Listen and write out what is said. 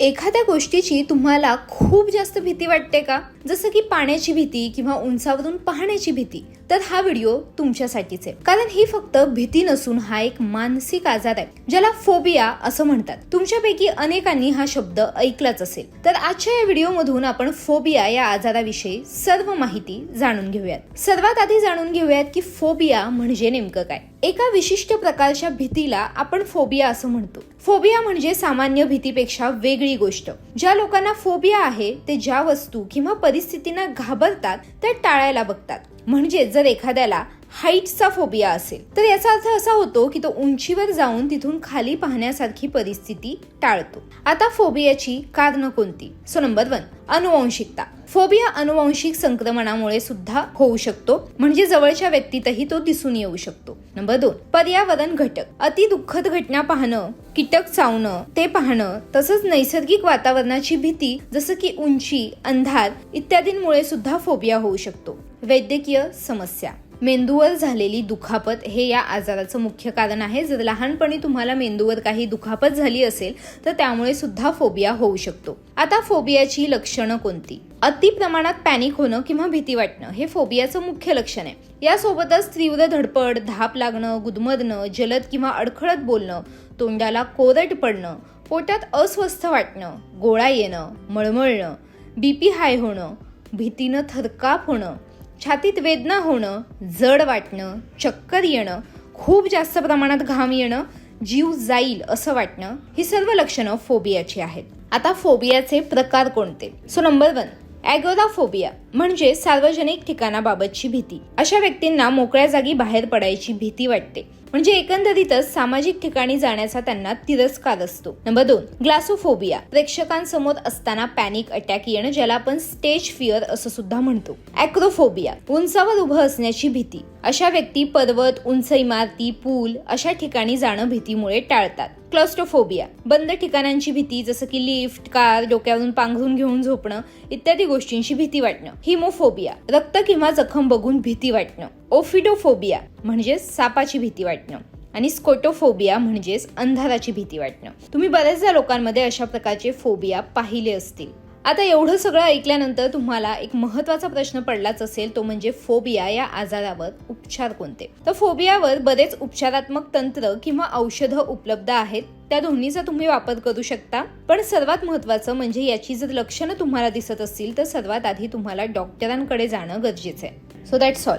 एखाद्या गोष्टीची तुम्हाला खूप जास्त भीती वाटते का? जसं की पाण्याची भीती किंवा उंचावरून पाहण्याची भीती तर हा व्हिडिओ तुमच्यासाठीच आहे. कारण ही फक्त भीती नसून हा एक मानसिक आजार आहे ज्याला फोबिया असं म्हणतात. तुमच्यापैकी अनेकांनी हा शब्द ऐकलाच असेल. तर आजच्या या व्हिडिओ मधून आपण फोबिया या आजाराविषयी सर्व माहिती जाणून घेऊयात. सर्वात आधी जाणून घेऊयात की फोबिया म्हणजे नेमकं काय? एका विशिष्ट प्रकारच्या भीतीला आपण फोबिया असं म्हणतो. फोबिया म्हणजे सामान्य भीतीपेक्षा वेगळी गोष्ट. ज्या लोकांना फोबिया आहे ते ज्या वस्तू किंवा परिस्थितींना घाबरतात त्या टाळायला बघतात. म्हणजे जर एखाद्याला हाईटचा फोबिया असेल. तर याचा अर्थ असा होतो की तो उंचीवर जाऊन तिथून खाली पाहण्यासारखी परिस्थिती टाळतो. आता फोबियाची कारण कोणती? सो नंबर वन अनुवंशिकता. फोबिया अनुवंशिक संक्रमणामुळे सुद्धा होऊ शकतो. म्हणजे जवळच्या व्यक्तीतही तो दिसून येऊ शकतो. नंबर दोन पर्यावरण घटक. अति दुःखद घटना पाहणं कीटक चावणं ते पाहणं तसंच नैसर्गिक वातावरणाची भीती जसं की उंची अंधार इत्यादींमुळे सुद्धा फोबिया होऊ शकतो. वैद्यकीय समस्या. मेंदूवर झालेली दुखापत हे या आजाराचं मुख्य कारण आहे. जर लहानपणी तुम्हाला मेंदूवर काही दुखापत झाली असेल तर त्यामुळे सुद्धा फोबिया होऊ शकतो. आता फोबियाची लक्षणं कोणती? अति प्रमाणात पॅनिक होणं किंवा भीती वाटणं हे फोबियाचं मुख्य लक्षण आहे. यासोबतच तीव्र धडपड धाप लागणं गुदमरणं जलद किंवा अडखळत बोलणं तोंडाला कोरट पडणं पोटात अस्वस्थ वाटणं गोळा येणं मळमळणं बीपी हाय होणं भीतीनं थरकाप होणं छातीत वेदना होणं जड वाटणं चक्कर येणं खूप जास्त प्रमाणात घाम येणं जीव जाईल असं वाटणं ही सर्व लक्षणं फोबियाची आहेत. आता फोबियाचे प्रकार कोणते? सो नंबर वन ॲगोराफोबिया म्हणजे सार्वजनिक ठिकाणाबाबतची भीती. अशा व्यक्तींना मोकळ्या जागी बाहेर पडायची भीती वाटते. म्हणजे एकंदरीतच सामाजिक ठिकाणी जाण्याचा त्यांना तिरस्कार असतो. नंबर दोन ग्लासोफोबिया. प्रेक्षकांसमोर असताना पॅनिक अटॅक येणं ज्याला आपण स्टेज फिअर असं सुद्धा म्हणतो. ॲक्रोफोबिया उंचावर उभं असण्याची भीती. अशा व्यक्ती पर्वत उंच इमारती पूल अशा ठिकाणी जाणं भीतीमुळे टाळतात. क्लस्टोफोबिया बंद ठिकाणांची भीती जसं की लिफ्ट कार डोक्यावरून पांघरून घेऊन झोपणं इत्यादी गोष्टींची भीती वाटणं. हिमोफोबिया रक्त किंवा जखम बघून भीती वाटणं. ओफिडोफोबिया म्हणजेच सापाची भीती वाटणं. आणि स्कोटोफोबिया म्हणजेच अंधाराची भीती वाटणं. तुम्ही बऱ्याचदा लोकांमध्ये अशा प्रकारचे फोबिया पाहिले असतील. आता एवढं सगळं ऐकल्यानंतर तुम्हाला एक महत्त्वाचा प्रश्न पडलाच असेल तो म्हणजे फोबिया या आजारावर उपचार कोणते? तर फोबियावर बरेच उपचारात्मक तंत्र किंवा औषधं उपलब्ध आहेत. त्या दोन्हीचा तुम्ही वापर करू शकता. पण सर्वात महत्वाचं म्हणजे याची जर लक्षणं तुम्हाला दिसत असतील तर सर्वात आधी तुम्हाला डॉक्टरांकडे जाणं गरजेचं आहे. So that's all